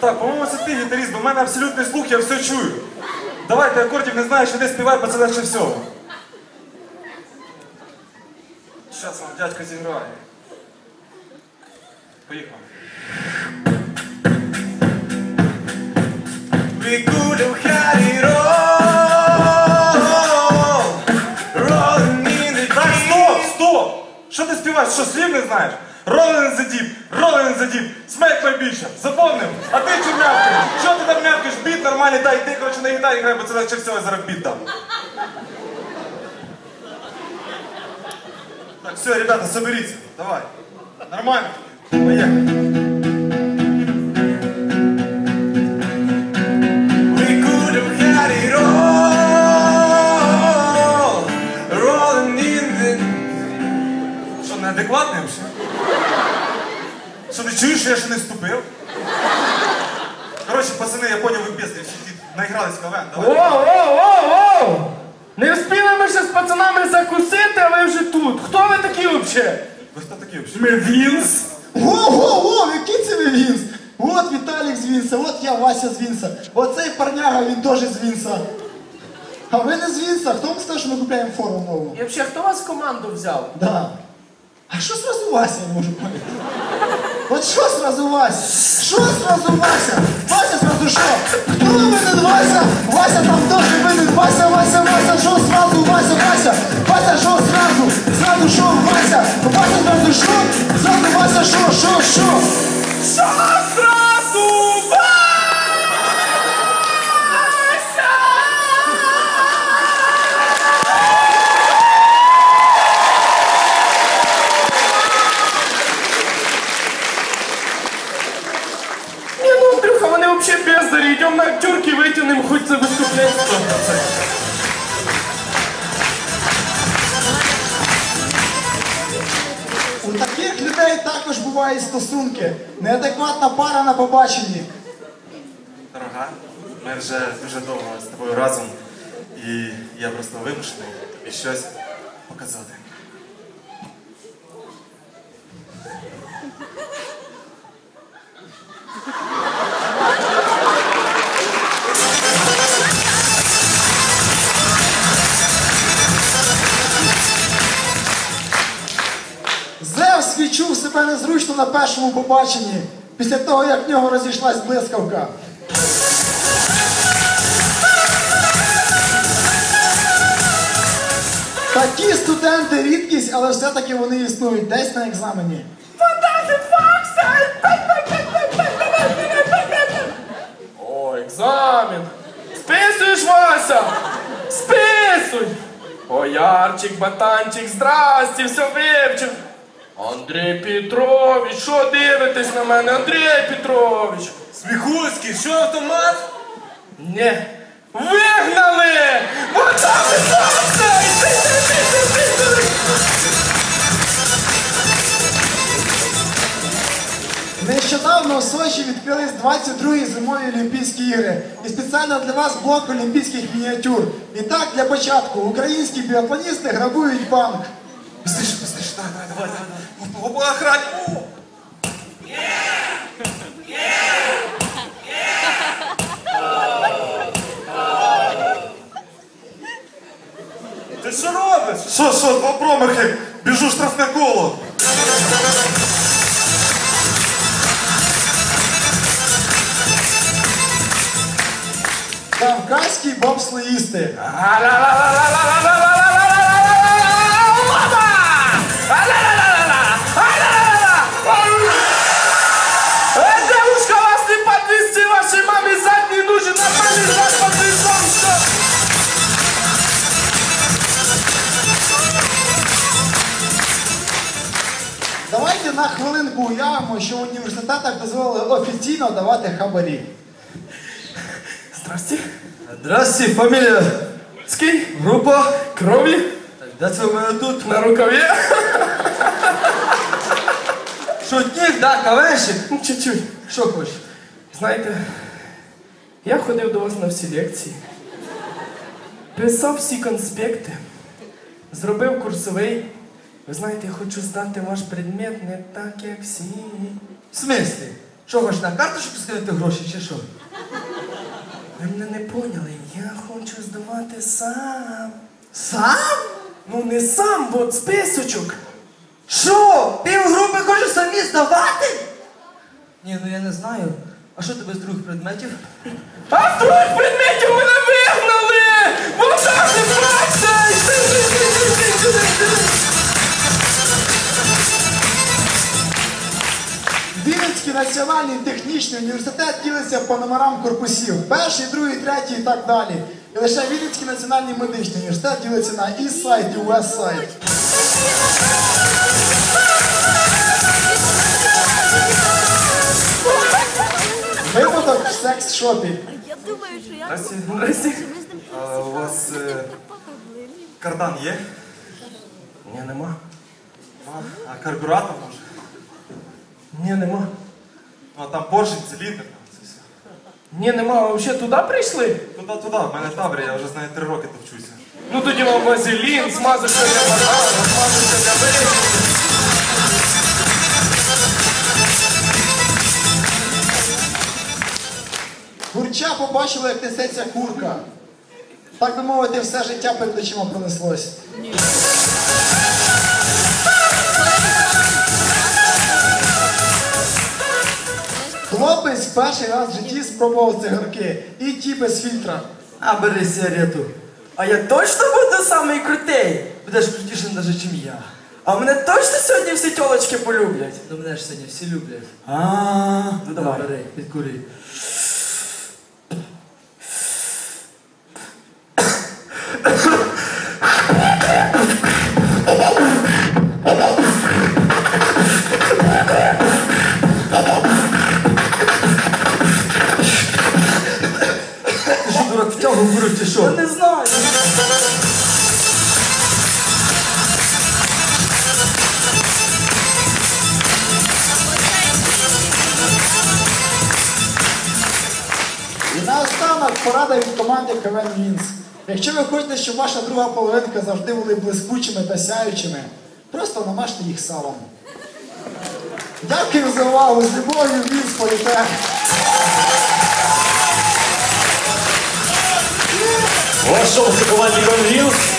Так, по-моєму, це ти гітаріст, бо в мене абсолютний слух, я все чую. Давай, ти акордів не знаєш, іди співай, бо це легше всього. Щас вам дядько зіграє. Поїхав. All, rolling in the Так, стоп, стоп! Що ти співаєш? Що слів не знаєш? Rolling the deep, rolling the deep, смерть найбільше, запомнив? А ти чи м'явкаєш? Що ти там м'явкаєш? Біт нормальний, дай, ти, коротше, на гітарі грай, бо це наче всього, зараз біт дам. Так, все, ребята, соберіться, давай. Нормально. Поїхали. Що не чуєш, що я ще не вступив? Коротше, пацани, я поняв, ви бездарі, всі ті наігрались О, давай. о! Не встигли ми ще з пацанами закусити, а ви вже тут. Хто ви такі взагалі? Ви хто такі взагалі? Ми Вінс. Ого-го, який це ви Вінс? От Віталік з Вінса, от я Вася з Вінса. Оцей парняга, він теж з Вінса. А ви не з Вінса, хто вам сказав, що ми купляємо форму нову? І взагалі, хто вас в команду взяв? Да. А що сразу Вася, я можу поняти? Що сразу Вася? Що сразу Вася? Вася зразу що? Хто винен Вася? Вася там теж винен. Вася, Вася, Вася, що зразу Вася, Вася? Вася, що зразу? Зразу що Вася? Вася зразу що? Зразу Вася, що, що, що? Що бездарі. На актерки витягнемо, хоч це виступленство. У таких людей також бувають стосунки. Неадекватна пара на побаченні. Дорога, ми вже дуже довго з тобою разом, і я просто вимушений тобі щось показати. Відчув себе незручно на першому побаченні, після того, як в нього розійшлась блискавка. Такі студенти рідкість, але все-таки вони існують десь на екзамені. О, екзамен. Списуєш, Вася? Списуй. О, Ярчик, батанчик, здрасті, все вивчив. Андрій Петрович, що дивитесь на мене, Андрій Петрович? Сміхуський, що автомат? Не. Вигнали! Вот там і Вася! Іди, іди, іди, іди, іди. Нещодавно в Сочі відкрились 22-ї зимові Олімпійські ігри. І спеціально для вас блок олімпійських мініатюр. І так, для початку, українські біатлоністи грабують банк. Быстріше, быстріше, давай, давай, давай, давай. По охрані. О! Ти що робиш? Що, що, два промахи, біжу штрафне коло. Кавказькі бобслеїсти. Э, На хвилинку уявимо, що в університетах дозволили офіційно давати хабарі. Здрасте. Здрасте, фамілія. Ский. Група. Крові. Де це в мене тут? На рукаві. Шутник, да, кавенщик. Ну, Чуть-чуть. Що хочеш? Знаєте, я ходив до вас на всі лекції, писав всі конспекти, зробив курсовий. Ви знаєте, я хочу здати ваш предмет не так, як всі. В смислі? Що хочеш на карточку скинути гроші чи що? Ви мене не поняли, я хочу здавати сам. Сам? Ну не сам, бо списочок. Що? Півгрупи хочеш самі здавати? Ні, ну я не знаю. А що тебе з других предметів? А з других предметів мене вигнали! Вода не праця! Національний технічний університет ділиться по номерам корпусів. Перший, другий, третій і так далі. І лише Вінницький національний медичний університет ділиться на East Side і West Side. Випадок в секс-шопі. Здрасте. Здрасте. А у вас е, кардан є? Ні, нема. А карбюратор може? Ні, нема. Ну а там поршень, циліндр. там це все. Ні, нема. А взагалі туди прийшли? Туди, туди, в мене табір, я вже знаю три роки тут вчуся. Ну тоді вам вазелін, смазочка для банану, смазочка для вирішення. Курча побачила, як несеться курка. Так би мовити, все життя перед очима пронеслось. Перший раз в житті спробував цигарки. І ті без фільтра. А бери сигарету. А я точно буду самий крутий? Будеш крутішим навіть, чим я. А мене точно сьогодні всі тілочки полюблять? Ну мене ж сьогодні всі люблять. А, ну давай. Бери, підкури. Порада від команди КВН Вінс. Якщо ви хочете, щоб ваша друга половинка завжди були блискучими та сяючими, просто намажте їх салом. Дякую за увагу! З любов'ю Вінс політех! Ваш шоу команді Конвілс